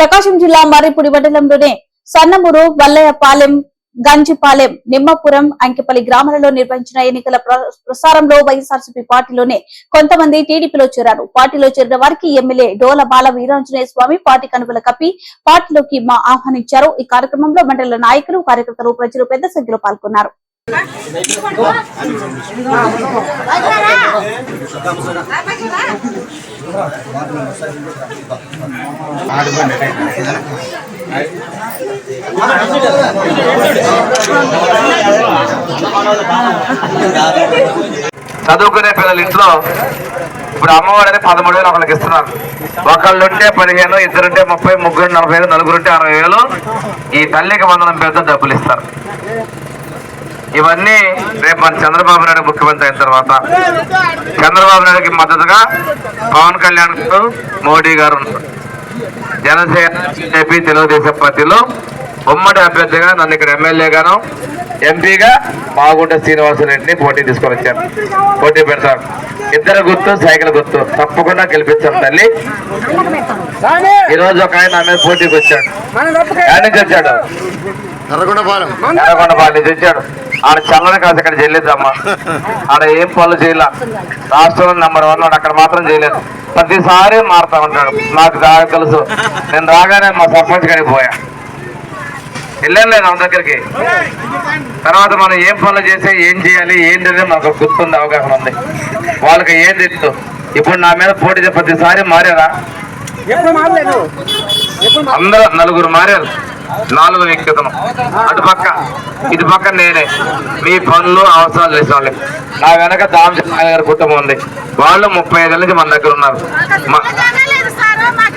ప్రకాశం జిల్లా మర్రిపూడి మండలంలోనే సన్నమూరు వల్లయ్యపాలెం గంజిపాలెం నిమ్మపురం అంకిపల్లి గ్రామాలలో నిర్వహించిన ఎన్నికల ప్రసారంలో వైఎస్ఆర్సీపీ పార్టీలోనే కొంతమంది టీడీపీలో చేరారు. పార్టీలో చేరిన వారికి ఎమ్మెల్యే డోల బాల వీరాంజనేయ స్వామి పార్టీ కనుగోలు కప్పి పార్టీలోకి మా ఆహ్వానించారు. ఈ కార్యక్రమంలో మండల నాయకులు కార్యకర్తలు ప్రజలు పెద్ద సంఖ్యలో పాల్గొన్నారు. చదువుకునే పిల్లల ఇంట్లో ఇప్పుడు అమ్మఒడిని పదమూడు వేలు ఒకరికి ఇస్తున్నారు. ఒకళ్ళుంటే పదిహేను ఇద్దరుంటే ముప్పై ముగ్గురు నలభై వేలు నలుగురుంటే అరవై వేలు. ఈ తల్లికి వందనం పేరుతో డబ్బులు ఇస్తారు. ఇవన్నీ రేపు మన చంద్రబాబు నాయుడు ముఖ్యమంత్రి అయిన తర్వాత చంద్రబాబు నాయుడుకి మద్దతుగా పవన్ కళ్యాణ్ మోడీ గారు ఉన్నారు. జనసేన బీజేపీ తెలుగుదేశం పార్టీలో ఉమ్మడి అభ్యర్థిగా నన్ను ఇక్కడ ఎమ్మెల్యేగాను ఎంపీగా బాగుంట శ్రీనివాసరెడ్డిని పోటీ తీసుకొని వచ్చాను. పోటీ పెడతాను. ఇద్దరు గుర్తు సైకిల్ గుర్తు. తప్పకుండా గెలిపించాను తల్లి. ఈరోజు ఒక ఆయన ఆమె పోటీకి వచ్చాడు. ఎర్రగొండపాలెం ఎర్రగొండపాలి నుంచి ఆడ చల్లని కాదు ఇక్కడ చెల్లిద్దమ్మా ఆడ ఏం పనులు చేయలే. రాష్ట్రంలో నెంబర్ వన్ వాడు అక్కడ మాత్రం చేయలేదు. ప్రతిసారి మారుతా ఉంటాడు. నాకు బాగా తెలుసు. నేను రాగానే మా సర్పంచ్ గారికి పోయా. వెళ్ళాను లేదు ఆమె దగ్గరికి. తర్వాత మనం ఏం పనులు చేస్తే ఏం చేయాలి ఏంటి అనేది మాకు గుర్తుంది అవగాహన ఉంది. వాళ్ళకి ఏం తెలుసు ఇప్పుడు నా మీద పోటీ ప్రతిసారి మారారా? అందరూ నలుగురు మారారు. నాలుగు వ్యక్తితను. అటు పక్క. ఇటు పక్క నేనే. మీ పనులు అవసరాలు చేసే నా వెనక దామచంద్ర గారి కుటుంబం ఉంది. వాళ్ళు ముప్పై ఐదు నుంచి మన దగ్గర ఉన్నారు. మా-